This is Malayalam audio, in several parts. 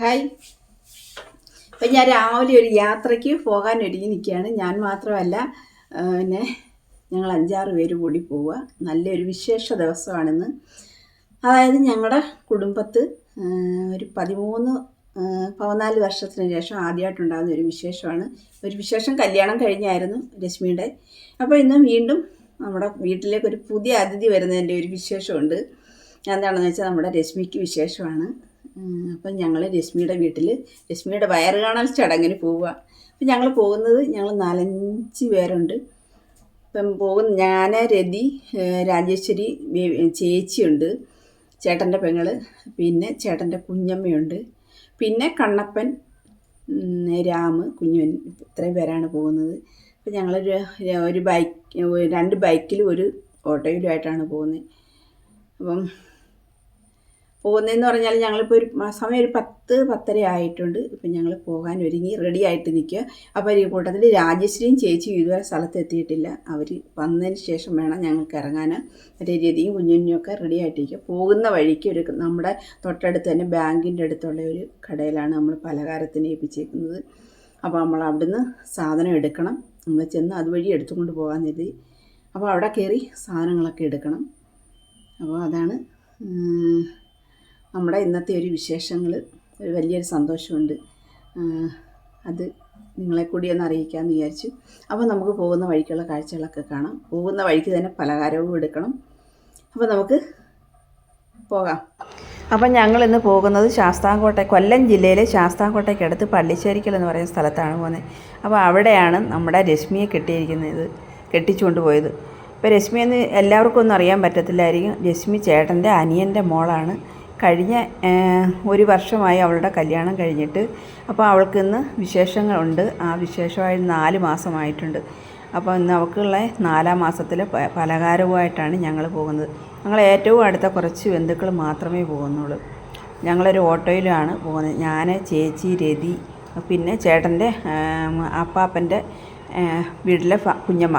ഹായ്. ഇപ്പം ഞാൻ രാവിലെ ഒരു യാത്രയ്ക്ക് പോകാൻ ഒരുങ്ങി നിൽക്കുകയാണ്. ഞാൻ മാത്രമല്ല പിന്നെ ഞങ്ങൾ അഞ്ചാറ് പേര് കൂടി പോവുക. നല്ലൊരു വിശേഷ ദിവസമാണെന്ന്. അതായത് ഞങ്ങളുടെ കുടുംബത്ത് ഒരു പതിമൂന്ന് പതിനാല് വർഷത്തിന് ശേഷം ആദ്യമായിട്ടുണ്ടാകുന്ന ഒരു വിശേഷമാണ്. ഒരു വിശേഷം കല്യാണം കഴിഞ്ഞായിരുന്നു രശ്മിയുടെ. അപ്പോൾ ഇന്ന് വീണ്ടും നമ്മുടെ വീട്ടിലേക്ക് ഒരു പുതിയ അതിഥി വരുന്നതിന്റെ ഒരു വിശേഷമുണ്ട്. എന്താണെന്ന് വെച്ചാൽ നമ്മുടെ രശ്മിക്ക് വിശേഷമാണ്. അപ്പം ഞങ്ങൾ രശ്മിയുടെ വീട്ടിൽ രശ്മിയുടെ വയറ് കാണാൻ ചടങ്ങിന് പോവുക അപ്പം ഞങ്ങൾ പോകുന്നത് ഞങ്ങൾ നാലഞ്ച് പേരുണ്ട്. ഇപ്പം പോകുന്ന ഞാൻ രതി രാജേശ്വരി ചേച്ചിയുണ്ട് ചേട്ടന്റെ പെങ്ങൾ പിന്നെ ചേട്ടന്റെ കുഞ്ഞമ്മയുണ്ട് പിന്നെ കണ്ണപ്പൻ രാമ് കുഞ്ഞുവൻ ഇത്രയും പേരാണ് പോകുന്നത്. അപ്പം ഞങ്ങളൊരു ഒരു ബൈക്ക് രണ്ട് ബൈക്കിലും ഒരു ഓട്ടോയിലുമായിട്ടാണ് പോകുന്നത്. അപ്പം പോകുന്നതെന്ന് പറഞ്ഞാൽ ഞങ്ങളിപ്പോൾ ഒരു സമയം ഒരു പത്ത് പത്തര ആയിട്ടുണ്ട്. ഇപ്പം ഞങ്ങൾ പോകാൻ ഒരുങ്ങി റെഡി ആയിട്ട് നിൽക്കുക അപ്പോൾ ഈ കൂട്ടത്തിൽ രാജശ്രീയും ചേച്ചിയും ഇതുവരെ സ്ഥലത്ത് എത്തിയിട്ടില്ല. അവർ വന്നതിന് ശേഷം വേണം ഞങ്ങൾക്ക് ഇറങ്ങാൻ മറ്റേ രീതിയും കുഞ്ഞുഞ്ഞൊക്കെ റെഡി ആയിട്ടിരിക്കുക പോകുന്ന വഴിക്ക് ഒരു നമ്മുടെ തൊട്ടടുത്ത് തന്നെ ബാങ്കിന്റെ അടുത്തുള്ള ഒരു കടയിലാണ് നമ്മൾ പലഹാരത്തിന് ഏൽപ്പിച്ചേക്കുന്നത്. അപ്പോൾ നമ്മൾ അവിടുന്ന് സാധനം എടുക്കണം. നമ്മൾ ചെന്ന് അതുവഴി എടുത്തുകൊണ്ട് പോകാൻ കരുതി. അപ്പോൾ അവിടെ കയറി സാധനങ്ങളൊക്കെ എടുക്കണം. അപ്പോൾ അതാണ് നമ്മുടെ ഇന്നത്തെ ഒരു വിശേഷങ്ങൾ ഒരു വലിയൊരു സന്തോഷമുണ്ട്. അത് നിങ്ങളെ കൂടി ഒന്ന് അറിയിക്കാമെന്ന് വിചാരിച്ചു. അപ്പോൾ നമുക്ക് പോകുന്ന വഴിക്കുള്ള കാഴ്ചകളൊക്കെ കാണാം. പോകുന്ന വഴിക്ക് തന്നെ പലഹാരവും എടുക്കണം. അപ്പോൾ നമുക്ക് പോകാം. അപ്പം ഞങ്ങൾ ഇന്ന് പോകുന്നത് ശാസ്താംകോട്ട കൊല്ലം ജില്ലയിലെ ശാസ്താംകോട്ടയ്ക്കടുത്ത് പള്ളിശ്ശേരിക്കൽ എന്ന് പറയുന്ന സ്ഥലത്താണ് പോകുന്നത്. അപ്പോൾ അവിടെയാണ് നമ്മുടെ രശ്മിയെ കെട്ടിയിരിക്കുന്നത് കെട്ടിച്ചുകൊണ്ട് പോയത്. ഇപ്പോൾ രശ്മി എന്ന് എല്ലാവർക്കും ഒന്നും അറിയാൻ പറ്റത്തില്ലായിരിക്കും. രശ്മി ചേട്ടന്റെ അനിയന്റെ മോളാണ്. കഴിഞ്ഞ ഒരു വർഷമായി അവളുടെ കല്യാണം കഴിഞ്ഞിട്ട്. അപ്പോൾ അവൾക്ക് ഇന്ന് വിശേഷങ്ങളുണ്ട്. ആ വിശേഷമായി നാല് മാസമായിട്ടുണ്ട്. അപ്പോൾ ഇന്ന് അവൾക്കുള്ള നാലാം മാസത്തിലെ പലഹാരവുമായിട്ടാണ് ഞങ്ങൾ പോകുന്നത്. ഞങ്ങൾ ഏറ്റവും അടുത്ത കുറച്ച് ബന്ധുക്കൾ മാത്രമേ പോകുന്നുള്ളൂ. ഞങ്ങളൊരു ഓട്ടോയിലാണ് പോകുന്നത്. ഞാൻ ചേച്ചി രതി പിന്നെ ചേട്ടന്റെ അപ്പാപ്പന്റെ വീട്ടിലെ കുഞ്ഞമ്മ.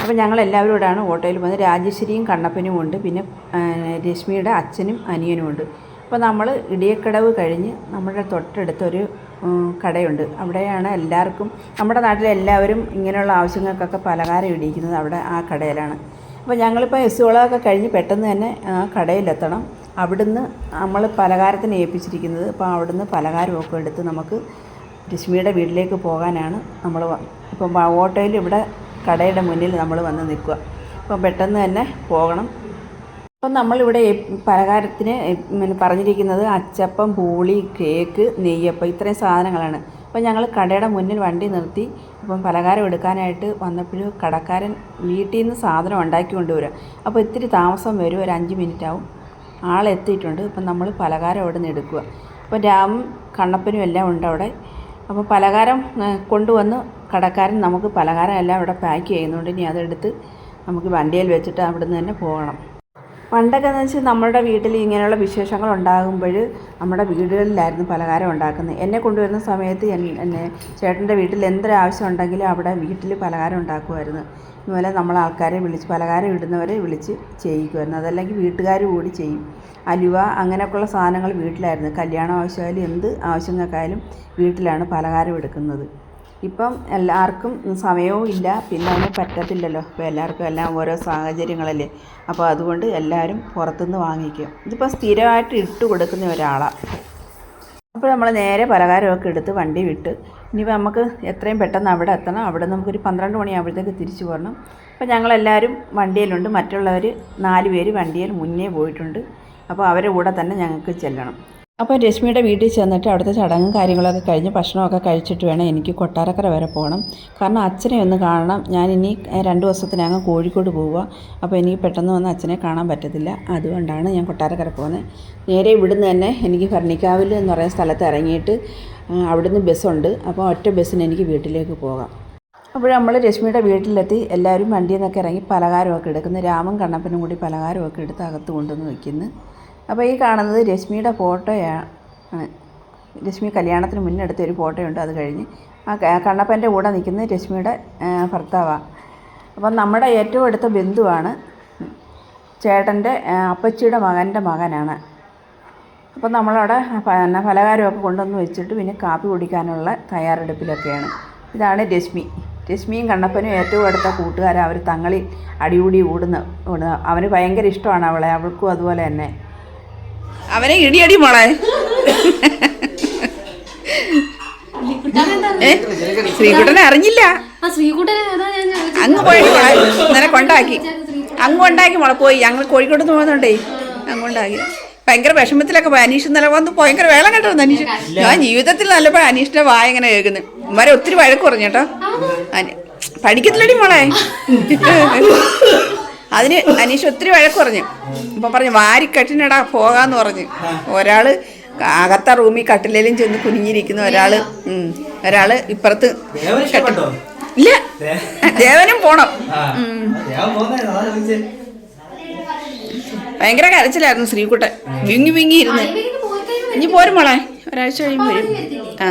അപ്പോൾ ഞങ്ങൾ എല്ലാവരും കൂടെയാണ് ഓട്ടോയിൽ പോകുന്നത് രാജേശ്വരിയും കണ്ണപ്പനും ഉണ്ട്. പിന്നെ രശ്മിയുടെ അച്ഛനും അനിയനും ഉണ്ട്. അപ്പോൾ നമ്മൾ ഇടിയക്കടവ് കഴിഞ്ഞ് നമ്മുടെ തൊട്ടടുത്തൊരു കടയുണ്ട്. അവിടെയാണ് എല്ലാവർക്കും നമ്മുടെ നാട്ടിലെ എല്ലാവരും ഇങ്ങനെയുള്ള ആവശ്യങ്ങൾക്കൊക്കെ പലഹാരം ഇടിയിക്കുന്നത് അവിടെ ആ കടയിലാണ്. അപ്പോൾ ഞങ്ങളിപ്പോൾ എസ്സുകളൊക്കെ കഴിഞ്ഞ് പെട്ടെന്ന് തന്നെ ആ കടയിലെത്തണം. അവിടുന്ന് നമ്മൾ പലഹാരത്തിന് ഏൽപ്പിച്ചിരിക്കുന്നത്. അപ്പോൾ അവിടുന്ന് പലഹാരമൊക്കെ എടുത്ത് നമുക്ക് രശ്മിയുടെ വീട്ടിലേക്ക് പോകാനാണ് നമ്മൾ ഇപ്പം ഓട്ടോയിൽ ഇവിടെ കടയുടെ മുന്നിൽ നമ്മൾ വന്ന് നിൽക്കുക. അപ്പോൾ പെട്ടെന്ന് തന്നെ പോകണം. അപ്പം നമ്മളിവിടെ പലഹാരത്തിന് പറഞ്ഞിരിക്കുന്നത് അച്ചപ്പം പൂളി കേക്ക് നെയ്യപ്പം ഇത്രയും സാധനങ്ങളാണ്. അപ്പം ഞങ്ങൾ കടയുടെ മുന്നിൽ വണ്ടി നിർത്തി. അപ്പം പലഹാരം എടുക്കാനായിട്ട് വന്നപ്പോഴും കടക്കാരൻ വീട്ടിൽ നിന്ന് സാധനം ഉണ്ടാക്കി കൊണ്ടുവരിക. അപ്പോൾ ഇത്തിരി താമസം വരും. ഒരു അഞ്ച് മിനിറ്റ് ആവും. ആളെത്തിയിട്ടുണ്ട് അപ്പം നമ്മൾ പലഹാരം അവിടെ നിന്ന് എടുക്കുക. അപ്പോൾ രാമും കണ്ണപ്പനും എല്ലാം ഉണ്ട് അവിടെ. അപ്പോൾ പലഹാരം കൊണ്ടുവന്ന് കടക്കാരൻ നമുക്ക് പലഹാരം എല്ലാം ഇവിടെ പാക്ക് ചെയ്യുന്നുണ്ട്. ഇനി അതെടുത്ത് നമുക്ക് വണ്ടിയിൽ വെച്ചിട്ട് അവിടെ നിന്ന് തന്നെ പോകണം. പണ്ടൊക്കെ എന്ന് വെച്ചാൽ നമ്മുടെ വീട്ടിൽ ഇങ്ങനെയുള്ള വിശേഷങ്ങൾ ഉണ്ടാകുമ്പോൾ നമ്മുടെ വീടുകളിലായിരുന്നു പലഹാരം ഉണ്ടാക്കുന്നത്. എന്നെ കൊണ്ടുവരുന്ന സമയത്ത് എന്നെ ചേട്ടന്റെ വീട്ടിൽ എന്തൊരു ആവശ്യം ഉണ്ടെങ്കിലും അവിടെ വീട്ടിൽ പലഹാരം ഉണ്ടാക്കുമായിരുന്നു. ഇതുപോലെ നമ്മൾ ആൾക്കാരെ വിളിച്ച് പലഹാരം ഇടുന്നവരെ വിളിച്ച് ചെയ്യിക്കുമായിരുന്നു. അതല്ലെങ്കിൽ വീട്ടുകാർ കൂടി ചെയ്യും. അലുവ അങ്ങനെയൊക്കെയുള്ള സാധനങ്ങൾ വീട്ടിലായിരുന്നു. കല്യാണം ആവശ്യമായാലും എന്ത് ആവശ്യങ്ങൾക്കായാലും വീട്ടിലാണ് പലഹാരം എടുക്കുന്നത്. ഇപ്പം എല്ലാവർക്കും സമയവും ഇല്ല പിന്നെ അതിന് പറ്റത്തില്ലല്ലോ. ഇപ്പോൾ എല്ലാവർക്കും എല്ലാം ഓരോ സാഹചര്യങ്ങളല്ലേ. അപ്പോൾ അതുകൊണ്ട് എല്ലാവരും പുറത്തുനിന്ന് വാങ്ങിക്കും. ഇതിപ്പോൾ സ്ഥിരമായിട്ട് ഇട്ട് കൊടുക്കുന്ന ഒരാളാണ് അപ്പോൾ നമ്മൾ നേരെ പലഹാരമൊക്കെ എടുത്ത് വണ്ടി വിട്ട് ഇനിയിപ്പോൾ നമുക്ക് എത്രയും പെട്ടെന്ന് അവിടെ എത്തണം. അവിടെ നമുക്കൊരു പന്ത്രണ്ട് മണിയാകുമ്പോഴത്തേക്ക് തിരിച്ചു പോരണം. അപ്പോൾ ഞങ്ങളെല്ലാവരും വണ്ടിയിലുണ്ട്. മറ്റുള്ളവർ നാല് പേര് വണ്ടിയിൽ മുന്നേ പോയിട്ടുണ്ട്. അപ്പോൾ അവരുടെ കൂടെ തന്നെ ഞങ്ങൾക്ക് ചെല്ലണം. അപ്പോൾ രശ്മിയുടെ വീട്ടിൽ ചെന്നിട്ട് അവിടുത്തെ ചടങ്ങും കാര്യങ്ങളൊക്കെ കഴിഞ്ഞ് ഭക്ഷണമൊക്കെ കഴിച്ചിട്ട് വേണം എനിക്ക് കൊട്ടാരക്കര വരെ പോകണം. കാരണം അച്ഛനെ ഒന്ന് കാണണം. ഞാൻ ഇനി രണ്ട് ദിവസത്തിനകം കോഴിക്കോട് പോവുക. അപ്പോൾ എനിക്ക് പെട്ടെന്ന് വന്ന് അച്ഛനെ കാണാൻ പറ്റത്തില്ല. അതുകൊണ്ടാണ് ഞാൻ കൊട്ടാരക്കര പോകുന്നത്. നേരെ ഇവിടുന്ന് തന്നെ എനിക്ക് ഭരണിക്കാവിൽ എന്ന് പറയുന്ന സ്ഥലത്ത് ഇറങ്ങിയിട്ട് അവിടുന്ന് ബസ്സുണ്ട്. അപ്പോൾ ഒറ്റ ബസ്സിന് എനിക്ക് വീട്ടിലേക്ക് പോകാം. അപ്പോൾ നമ്മൾ രശ്മിയുടെ വീട്ടിലെത്തി. എല്ലാവരും വണ്ടിയിൽ നിന്നൊക്കെ ഇറങ്ങി പലഹാരമൊക്കെ എടുക്കുന്നു. രാമൻ കണ്ണപ്പനും കൂടി പലഹാരമൊക്കെ എടുത്ത് അകത്ത് കൊണ്ടുവന്ന് വയ്ക്കുന്നു അപ്പോൾ ഈ കാണുന്നത് രശ്മിയുടെ ഫോട്ടോയാണ്. രശ്മി കല്യാണത്തിന് മുന്നേ എടുത്ത ഒരു ഫോട്ടോയുണ്ട് അത് കഴിഞ്ഞ്. ആ കണ്ണപ്പന്റെ കൂടെ നിൽക്കുന്നത് രശ്മിയുടെ ഭർത്താവാണ് അപ്പം നമ്മുടെ ഏറ്റവും അടുത്ത ബന്ധുവാണ് ചേട്ടന്റെ അപ്പച്ചിയുടെ മകന്റെ മകനാണ്. അപ്പം നമ്മളവിടെ പിന്നെ പലഹാരമൊക്കെ കൊണ്ടുവന്ന് വെച്ചിട്ട് പിന്നെ കാപ്പി കുടിക്കാനുള്ള തയ്യാറെടുപ്പിലൊക്കെയാണ്. ഇതാണ് രശ്മി. രശ്മിയും കണ്ണപ്പനും ഏറ്റവും അടുത്ത കൂട്ടുകാരാണ് അവർ തങ്ങളിൽ അടികൂടി ഓടുന്ന ഓടുന്ന അവന് ഭയങ്കര ഇഷ്ടമാണ് അവളെ. അവൾക്കും അതുപോലെ തന്നെ. അവനെ ഇടിയടി മോളെ. ഏ? ശ്രീകുട്ടനെ അറിഞ്ഞില്ല. ആ ശ്രീകുട്ടനെ അതാ ഞാൻ ചോദിച്ചത്. അങ്ങ് പോയി മോളെ ഇന്നലെ കൊണ്ടാക്കി. അങ്ങ് കൊണ്ടാക്കി മോളെ പോയി. ഞങ്ങൾ കോഴിക്കോട് നിന്ന് പോകുന്നുണ്ടേ അങ്ങ് കൊണ്ടാക്കി ഭയങ്കര വിഷമത്തിലൊക്കെ പോയി. അനീഷ് ഇന്നലെ വന്ന് ഭയങ്കര വേളം കേട്ടോ അനീഷ്. ഞാൻ ജീവിതത്തിൽ നല്ലപ്പോൾ അനീഷിന്റെ വായ ഇങ്ങനെ കേൾക്കുന്നു. ഇമാരെ ഒത്തിരി വഴക്ക് പറഞ്ഞു കേട്ടോ. അനി- പഠിക്കത്തില്ലടി മോളെ. അതിന് അനീഷ് ഒത്തിരി വഴക്ക് പറഞ്ഞു. അപ്പം പറഞ്ഞു വാരി കെട്ടിനടാ പോകാന്ന് പറഞ്ഞു. ഒരാൾ അകത്ത റൂമിൽ കട്ടിലേലും ചെന്ന് കുനിഞ്ഞിരിക്കുന്നു. ഒരാൾ ഉം, ഒരാൾ ഇപ്പുറത്ത്? ഇല്ല. ദേവനും പോണം. ഭയങ്കര കരച്ചിലായിരുന്നു ശ്രീകുട്ടൻ. വിങ്ങി വിങ്ങി ഇരുന്ന്. കഴിയുമ്പോ ഇനി പോരും മോളെ. ഒരാഴ്ച കഴിയുമ്പോൾ വരും. ആ.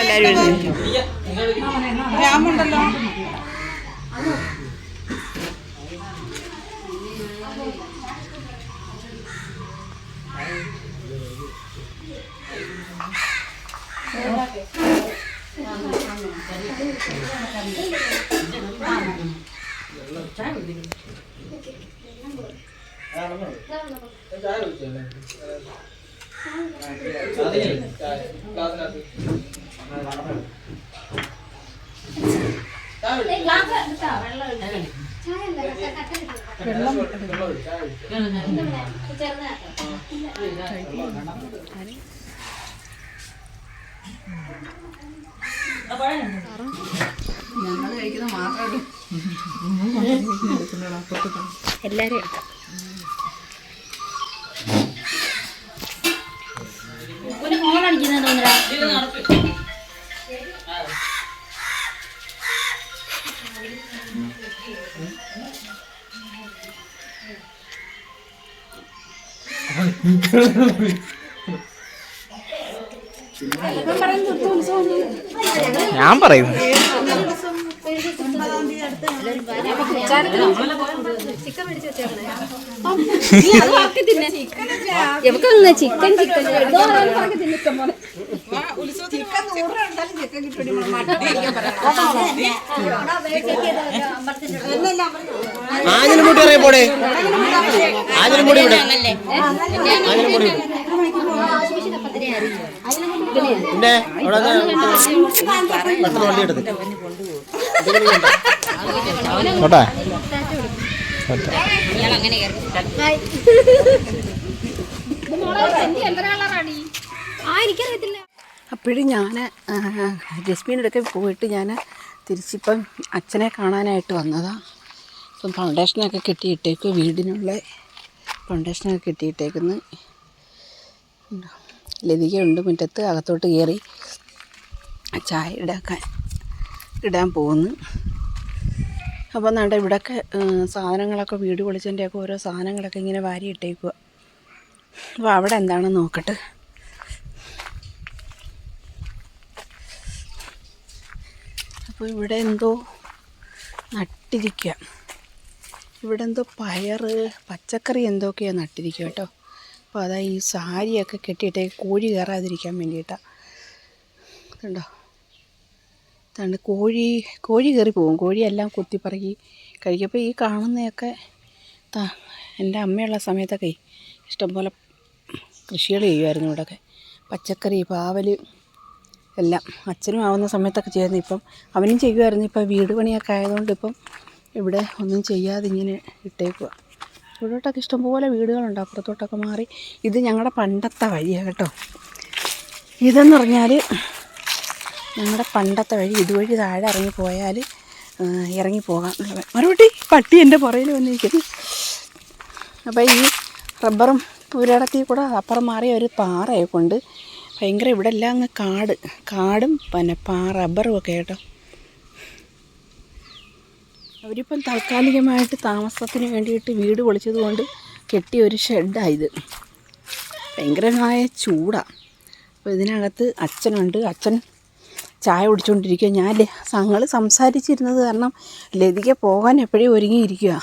എല്ലാവരും എഴുതി രാമുണ്ടല്ലോ ഏയ് ഗ്ലാസ് എടുത്താ, വെള്ളം എടുത്താ. ചായ അല്ല, കട്ട- കട്ടൻ ഇട്ടു. ചെറുതാക്കാം. ഞങ്ങൾ കഴിക്കുന്ന മാത്രമേ എല്ലാരും ഞാൻ പറയുന്നു ചിക്കൻ ചിക്കൻ. ചിക്കൻ എന്തോ പറഞ്ഞ് തിന്നു ഇഷ്ടം പോലെ. ആഞ്ഞിലും കൂട്ടി ഇറങ്ങി പോടെ? ആഞ്ഞിലും കൂടി വിടെ ആഞ്ഞിലും കൂടി വിട്. പിന്നെ അവിടെ പെട്ടെന്ന് വണ്ടി എടുത്ത് കേട്ടാ അങ്ങനെ അപ്പോഴും ഞാൻ ജസ്മീന്റെ അടുക്കെ പോയിട്ട് ഞാൻ തിരിച്ചിപ്പം അച്ഛനെ കാണാനായിട്ട് വന്നതാണ് ഇപ്പം ഫൗണ്ടേഷനൊക്കെ കെട്ടിയിട്ടേക്കും വീടിനുള്ള ഫൗണ്ടേഷനൊക്കെ കെട്ടിയിട്ടേക്കുന്നു. ലതികയുണ്ട് മുറ്റത്ത് അകത്തോട്ട് കയറി ചായ ഇടാക്കാൻ ഇടാൻ പോകുന്നു അപ്പോൾ നട ഇവിടെയൊക്കെ സാധനങ്ങളൊക്കെ വീട് പൊളിച്ചതിന്റെയൊക്കെ ഓരോ സാധനങ്ങളൊക്കെ ഇങ്ങനെ വാരി ഇട്ടേക്കുക അപ്പോൾ അവിടെ എന്താണെന്ന് നോക്കട്ടെ. അപ്പോൾ ഇവിടെ എന്തോ നട്ടിരിക്കുക ഇവിടെ എന്തോ പയറ് പച്ചക്കറി എന്തൊക്കെയാണ് നട്ടിരിക്കുക കേട്ടോ. അപ്പോൾ അതാ ഈ സാരിയൊക്കെ കെട്ടിയിട്ട് കോഴി കയറാതിരിക്കാൻ വേണ്ടിയിട്ടാണ് കണ്ടോ? ഇതാണ് കോഴി കോഴി കയറി പോകും കോഴിയെല്ലാം കുത്തിപ്പറകി കഴിക്കപ്പോൾ ഈ കാണുന്നതൊക്കെ എന്റെ അമ്മയുള്ള സമയത്തൊക്കെ ഇഷ്ടംപോലെ കൃഷികൾ ചെയ്യുമായിരുന്നു ഇവിടെയൊക്കെ. പച്ചക്കറി പാവൽ എല്ലാം. അച്ഛനും ആവുന്ന സമയത്തൊക്കെ ചെയ്യുന്നു ഇപ്പം അവനും ചെയ്യുമായിരുന്നു. ഇപ്പം വീട് പണിയൊക്കെ ആയതുകൊണ്ട് ഇപ്പം ഇവിടെ ഒന്നും ചെയ്യാതെ ഇങ്ങനെ ഇട്ടേക്കുക ഇവിടോട്ടൊക്കെ ഇഷ്ടംപോലെ വീടുകളുണ്ട്. അപ്പുറത്തോട്ടൊക്കെ മാറി. ഇത് ഞങ്ങളുടെ പണ്ടത്തെ വഴിയാണ് കേട്ടോ. ഇതെന്ന് പറഞ്ഞാൽ ഞങ്ങളുടെ പണ്ടത്തെ വഴി. ഇതുവഴി താഴെ ഇറങ്ങി പോയാൽ ഇറങ്ങി പോകാം മറുപടി പട്ടി എന്റെ പുറയിൽ വന്നിരിക്കുന്നു. അപ്പോൾ ഈ റബ്ബറും പുരടത്തിൽ കൂടെ അപ്പുറം മാറിയ ഒരു പാറയെ കൊണ്ട് ഭയങ്കര ഇവിടെ എല്ലാം അങ്ങ് കാട്. കാടും പിന്നെ പാ റബ്ബറും ഒക്കെ കേട്ടോ. അവരിപ്പം താൽക്കാലികമായിട്ട് താമസത്തിന് വേണ്ടിയിട്ട് വീട് പൊളിച്ചത് കൊണ്ട് കെട്ടിയ ഒരു ഷെഡായത് ഭയങ്കരമായ ചൂടാണ് അപ്പോൾ ഇതിനകത്ത് അച്ഛനുണ്ട്. അച്ഛൻ ചായ കുടിച്ചുകൊണ്ടിരിക്കുക ഞാൻ ഞങ്ങൾ സംസാരിച്ചിരുന്നത് കാരണം ലതിക പോകാൻ എപ്പോഴും ഒരുങ്ങിയിരിക്കുക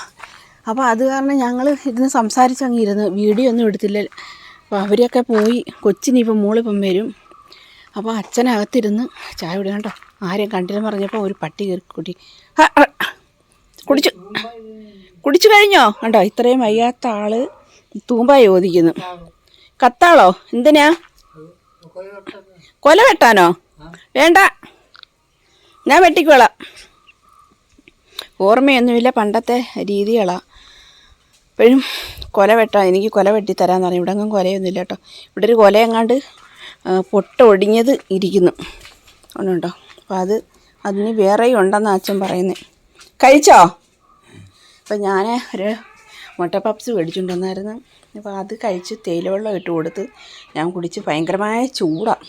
അപ്പോൾ അത് കാരണം ഞങ്ങൾ ഇരുന്ന് സംസാരിച്ചങ്ങിരുന്നു വീഡിയോ ഒന്നും എടുത്തില്ല. അപ്പോൾ അവരൊക്കെ പോയി കൊച്ചിനിപ്പം മോളിപ്പം വരും. അപ്പോൾ അച്ഛനകത്തിരുന്ന് ചായ കുടിക്കണം കേട്ടോ. ആരെയും കണ്ടില്ലെന്ന് പറഞ്ഞപ്പോൾ ഒരു പട്ടി കയറി കുടി. ആ, ആ, കുടിച്ചു. കുടിച്ചു കഴിഞ്ഞോ? കണ്ടോ ഇത്രയും വയ്യാത്ത ആൾ തൂമ്പായി ചോദിക്കുന്നു. കത്താളോ? എന്തിനാ? കൊല വെട്ടാനോ വേണ്ട. ഞാൻ വെട്ടിക്കോളാം. ഓർമ്മയൊന്നുമില്ല പണ്ടത്തെ രീതികളാണ് ഇപ്പോഴും കൊല വെട്ടാം. എനിക്ക് കൊല വെട്ടി തരാമെന്ന് പറഞ്ഞു. ഇവിടെ കൊലയൊന്നും കൊലയൊന്നുമില്ല കേട്ടോ. ഇവിടെ ഒരു കൊല എങ്ങാണ്ട് ആ, പൊട്ട ഒടിഞ്ഞത് ഇരിക്കുന്നു. ഉണ്ടോ അപ്പോൾ അത് അതിന് വേറെയും ഉണ്ടെന്ന് അച്ഛൻ പറയുന്നത് കഴിച്ചോ? അപ്പം ഞാൻ ഒരു മുട്ട പപ്സ് മേടിച്ചുകൊണ്ടുവന്നായിരുന്നു. അപ്പോൾ അത് കഴിച്ച് തേയിലവെള്ളം ഇട്ട് കൊടുത്ത് ഞാൻ കുടിച്ച് ഭയങ്കരമായ ചൂടാണ്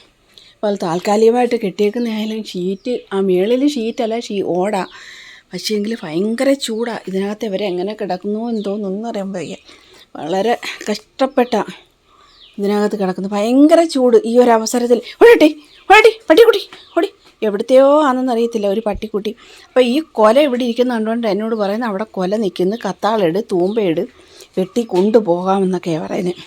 അപ്പോൾ അത് താൽക്കാലികമായിട്ട് കെട്ടിയേക്കുന്ന ആയാലും ഷീറ്റ് ആ മേളിൽ ഷീറ്റല്ല ഷീ ഓടാ. പക്ഷേങ്കിൽ ഭയങ്കര ചൂടാണ് ഇതിനകത്ത് ഇവരെ എങ്ങനെ കിടക്കുന്നു എന്തോന്നൊന്നും അറിയാൻ വയ്യ. വളരെ കഷ്ടപ്പെട്ട ഇതിനകത്ത് കിടക്കുന്നു. ഭയങ്കര ചൂട്. ഈ ഒരു അവസരത്തിൽ ഓടട്ടി ഓടട്ടി പട്ടിക്കുട്ടി ഓടി. എവിടത്തെയോ ആണെന്ന് അറിയത്തില്ല ഒരു പട്ടിക്കുട്ടി. അപ്പോൾ ഈ കൊല ഇവിടെ ഇരിക്കുന്ന കണ്ടുകൊണ്ട് എന്നോട് പറയുന്നത് അവിടെ കൊല നിൽക്കുന്നു കത്താളെട് തൂമ്പയിട് വെട്ടി കൊണ്ടുപോകാമെന്നൊക്കെയാണ് പറയുന്നത്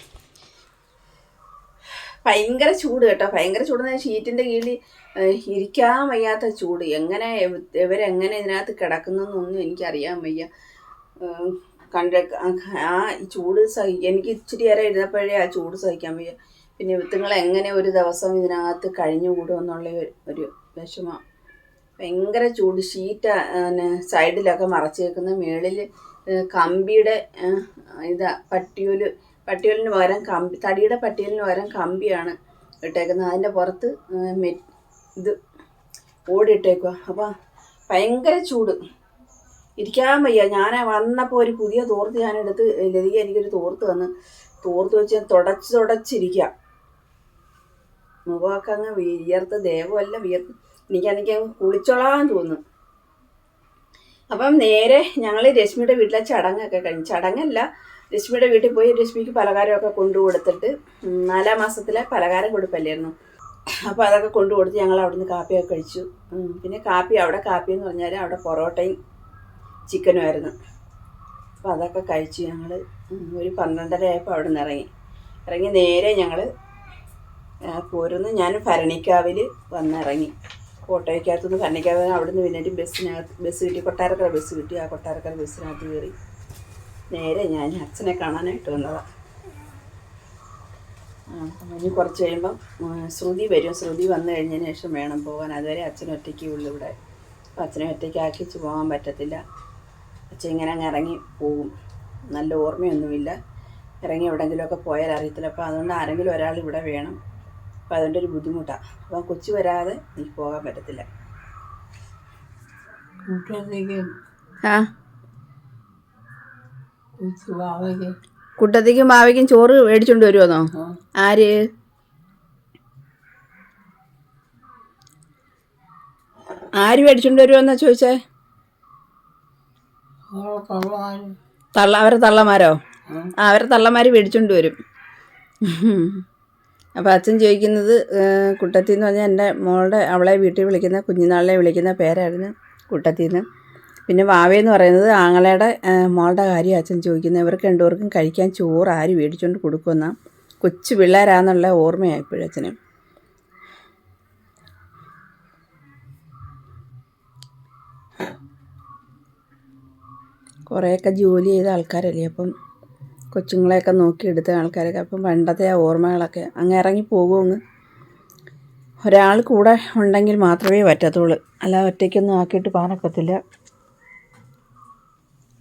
ഭയങ്കര ചൂട് കേട്ടോ. ഭയങ്കര ചൂടെന്ന് ഷീറ്റിന്റെ കീഴിൽ ഇരിക്കാൻ വയ്യാത്ത ചൂട്. എങ്ങനെ ഇവ- ഇവരെങ്ങനെ ഇതിനകത്ത് കിടക്കുന്നൊന്നും എനിക്കറിയാൻ വയ്യ. കണ്ട ആ ചൂട് സഹി എനിക്ക് ഇച്ചിരി നേരം ഇരുന്നപ്പോഴേ ആ ചൂട് സഹിക്കാൻ വയ്യ. പിന്നെ വിത്തുങ്ങൾ എങ്ങനെ ഒരു ദിവസം ഇതിനകത്ത് കഴിഞ്ഞുകൂടുമെന്നുള്ള ഒരു- വിഷമം. ഭയങ്കര ചൂട്. ഷീറ്റ് സൈഡിലൊക്കെ മറച്ചേക്കുന്ന മേളിൽ കമ്പിയുടെ ഇതാ പട്ടിയൂൽ പട്ടിയൂലിന് പകരം കമ്പി തടിയുടെ പട്ടിയൂലിന് പകരം കമ്പിയാണ് ഇട്ടേക്കുന്നത്. അതിന്റെ പുറത്ത് ഇത് ഓടിയിട്ടേക്കുക അപ്പോൾ ഭയങ്കര ചൂട്. ഇരിക്കാൻ വയ്യ. ഞാൻ വന്നപ്പോൾ ഒരു പുതിയ തോർത്ത് ഞാനെടുത്ത് ലതിക എനിക്കൊരു തോർത്ത് വന്ന് തോർത്ത് വെച്ച് ഞാൻ തുടച്ച് തുടച്ചിരിക്കുക മുഖമൊക്കെ അങ്ങ് വിയർത്ത് ദേവമല്ല വിയർത്ത്. എനിക്കാണെങ്കിൽ കുളിച്ചോളാൻ തോന്നുന്നു. അപ്പം നേരെ ഞങ്ങൾ രശ്മിയുടെ വീട്ടിലെ ചടങ്ങൊക്കെ കഴിഞ്ഞു. ചടങ്ങല്ല രശ്മിയുടെ വീട്ടിൽ പോയി രശ്മിക്ക് പലഹാരമൊക്കെ കൊണ്ടു കൊടുത്തിട്ട് നാലാം മാസത്തിലെ പലഹാരം കൊടുപ്പല്ലായിരുന്നു. അപ്പോൾ അതൊക്കെ കൊണ്ടു കൊടുത്ത് ഞങ്ങൾ അവിടുന്ന് കാപ്പിയൊക്കെ കഴിച്ചു. പിന്നെ കാപ്പി അവിടെ കാപ്പി എന്ന് പറഞ്ഞാൽ അവിടെ പൊറോട്ടയും ചിക്കനും ആയിരുന്നു. അപ്പോൾ അതൊക്കെ കഴിച്ചു ഞങ്ങൾ ഒരു പന്ത്രണ്ടര ആയപ്പോൾ അവിടെ നിന്ന് ഇറങ്ങി. ഇറങ്ങി നേരെ ഞങ്ങൾ പോരുന്നു. ഞാൻ ഭരണിക്കാവിൽ വന്നിറങ്ങി ഓട്ടോയ്ക്കകത്തുനിന്ന് ഭരണിക്കാവ് അവിടെ നിന്ന് പിന്നെ ബസ്സിനകത്ത് ബസ് കിട്ടി. കൊട്ടാരക്കര ബസ് കിട്ടി. ആ കൊട്ടാരക്കര ബസ്സിനകത്ത് കയറി നേരെ ഞാൻ അച്ഛനെ കാണാനായിട്ട് വന്നതാണ് ഇനി കുറച്ച് കഴിയുമ്പം ശ്രുതി വരും. ശ്രുതി വന്നു കഴിഞ്ഞതിന് ശേഷം വേണം പോകാൻ. അതുവരെ അച്ഛൻ ഒറ്റയ്ക്ക് ഉള്ളു ഇവിടെ. അപ്പം അച്ഛനെ ഒറ്റയ്ക്ക് ആക്കിച്ച് പോകാൻ പറ്റത്തില്ല. അച്ഛൻ ഇങ്ങനെ അങ്ങ് ഇറങ്ങി പോകും നല്ല ഓർമ്മയൊന്നുമില്ല. ഇറങ്ങി എവിടെയെങ്കിലുമൊക്കെ പോയാൽ അറിയത്തില്ല. അപ്പോൾ അതുകൊണ്ട് ആരെങ്കിലും ഒരാൾ ഇവിടെ വേണം. അപ്പം അതുകൊണ്ട് ഒരു ബുദ്ധിമുട്ടാണ് അപ്പം കൊച്ചു വരാതെ എനിക്ക് പോകാൻ പറ്റത്തില്ല. ആ. കുട്ടത്തേക്കും ഭാവിക്കും ചോറ് മേടിച്ചോണ്ട് വരുമെന്നോ ആര്? ആര് മേടിച്ചോണ്ട് വരുമെന്നാ ചോദിച്ചേ? തള്ള അവരെ തള്ളമാരോ? ആ. അവരെ തള്ളമാര് മേടിച്ചോണ്ട് വരും. അപ്പോൾ അച്ഛൻ ചോദിക്കുന്നത് കുട്ടത്തിന്ന് കുട്ടത്തി എന്ന് പറഞ്ഞാൽ എന്റെ മോളുടെ അവളെ വീട്ടിൽ വിളിക്കുന്ന കുഞ്ഞുനാളിലെ വിളിക്കുന്ന പേരായിരുന്നു കുട്ടത്തിന്ന്. പിന്നെ വാവയെന്ന് പറയുന്നത് ആങ്ങളയുടെ മോളുടെ കാര്യം അച്ഛൻ ചോദിക്കുന്നത് ഇവർക്ക് രണ്ടുപേർക്കും കഴിക്കാൻ ചോറ് ആര് മേടിച്ചുകൊണ്ട് കൊടുക്കുമെന്ന. കൊച്ചു പിള്ളേരാന്നുള്ള ഓർമ്മയാണ് ഇപ്പോഴും അച്ഛന്. കുറേയൊക്കെ ജോലി ചെയ്ത ആൾക്കാരല്ലേ അപ്പം കൊച്ചുങ്ങളെയൊക്കെ നോക്കിയെടുത്ത ആൾക്കാരൊക്കെ. അപ്പം പണ്ടത്തെ ആ ഓർമ്മകളൊക്കെ അങ്ങ് ഇറങ്ങി പോകുമെന്ന് ഒരാൾ കൂടെ ഉണ്ടെങ്കിൽ മാത്രമേ പറ്റത്തുള്ളൂ. അല്ല ഒറ്റയ്ക്കൊന്നും ആക്കിയിട്ട് പോകാനൊക്കത്തില്ല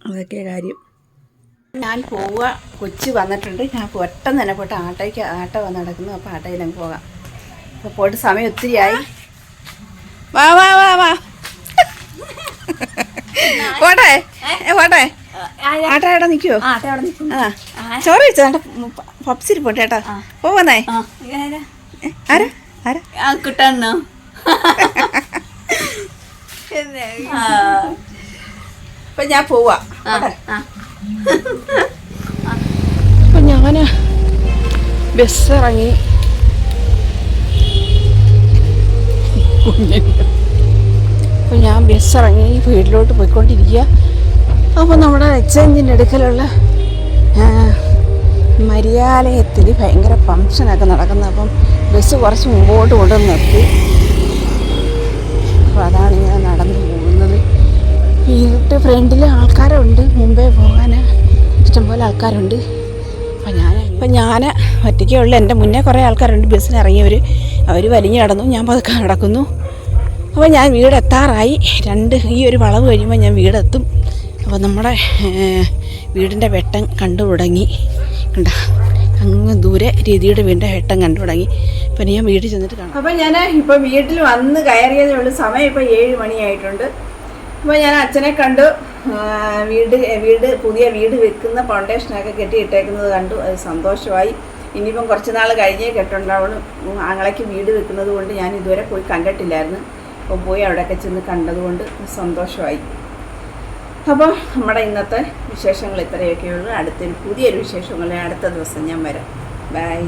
അതൊക്കെ കാര്യം. ഞാൻ പോവുക. കൊച്ചു വന്നിട്ടുണ്ട്. ഞാൻ പെട്ടെന്ന് തന്നെ പോയിട്ട് ആട്ടയ്ക്ക് ആട്ട വന്ന് നടക്കുന്നു. അപ്പോൾ ആട്ടയിൽ അങ്ങ് പോകാം. അപ്പോൾ പോയിട്ട് സമയം ഒത്തിരിയായി. വാ വാ വാ വാ. പോട്ടെ. ഏ, പോട്ടെ. ആട്ട എവിടെ നിൽക്കുവോ ആ ചോറ് വെച്ചോ പപ്സിൽ പോട്ടെ ഏട്ടാ പോവന്നേ ആരാ? ആരാ? കിട്ടണോ? അപ്പൊ ഞാൻ പോവാ. അപ്പൊ ഞാൻ ബസ് ഇറങ്ങി അപ്പൊ ഞാൻ ബസ് ഇറങ്ങി വീട്ടിലോട്ട് പോയിക്കൊണ്ടിരിക്കുക അപ്പോൾ നമ്മുടെ എക്സ്ചേഞ്ചിന്റെ അടുക്കലുള്ള മര്യാലയത്തിൽ ഭയങ്കര ഫംഗ്ഷനൊക്കെ നടക്കുന്നത് അപ്പം ബസ് കുറച്ച് മുമ്പോട്ട് കൊണ്ടുവന്ന് നിർത്തി. അപ്പോൾ അതാണ് ഇങ്ങനെ നടന്നു പോകുന്നത് ഇരുട്ട് ഫ്രണ്ടിൽ ആൾക്കാരുണ്ട്. മുമ്പേ പോകാൻ ഇഷ്ടംപോലെ ആൾക്കാരുണ്ട്. അപ്പം ഞാൻ അപ്പം ഞാൻ ഒറ്റയ്ക്കേ ഉള്ളൂ. എന്റെ മുന്നേ കുറേ ആൾക്കാരുണ്ട്. ബസ്സിന് ഇറങ്ങിയവർ അവർ വലിഞ്ഞു കിടന്നു ഞാൻ പതുക്കെ നടക്കുന്നു. അപ്പോൾ ഞാൻ വീടെത്താറായി രണ്ട് ഈ ഒരു വളവ് കഴിയുമ്പോൾ ഞാൻ വീടെത്തും. അപ്പോൾ നമ്മുടെ വീടിന്റെ വെട്ടം കണ്ടു തുടങ്ങി. കണ്ട അങ്ങ് ദൂരെ രീതിയുടെ വീടിന്റെ വെട്ടം കണ്ടു തുടങ്ങി. അപ്പം ഞാൻ വീട്ടിൽ ചെന്നിട്ട് കാണാം. അപ്പോൾ ഞാൻ ഇപ്പോൾ വീട്ടിൽ വന്ന് കയറിയതേ ഉള്ളൂ. സമയം ഇപ്പോൾ ഏഴ് മണിയായിട്ടുണ്ട്. അപ്പോൾ ഞാൻ അച്ഛനെ കണ്ടു. വീട് വീട് പുതിയ വീട് വെക്കുന്ന ഫൗണ്ടേഷനൊക്കെ കെട്ടിയിട്ടേക്കുന്നത് കണ്ടു. അത് സന്തോഷമായി. ഇനിയിപ്പം കുറച്ച് നാൾ കഴിഞ്ഞേ കെട്ടുണ്ടാവുള്ളൂ ആങ്ങളയ്ക്ക് വീട് വെക്കുന്നത് കൊണ്ട് ഞാൻ ഇതുവരെ പോയി കണ്ടിട്ടില്ലായിരുന്നു. അപ്പോൾ പോയി അവിടെയൊക്കെ ചെന്ന് കണ്ടതുകൊണ്ട് സന്തോഷമായി. അപ്പോൾ നമ്മുടെ ഇന്നത്തെ വിശേഷങ്ങൾ ഇത്രയൊക്കെയുള്ളൂ. അടുത്തൊരു പുതിയൊരു വിശേഷങ്ങളെ അടുത്ത ദിവസം ഞാൻ വരാം. ബൈ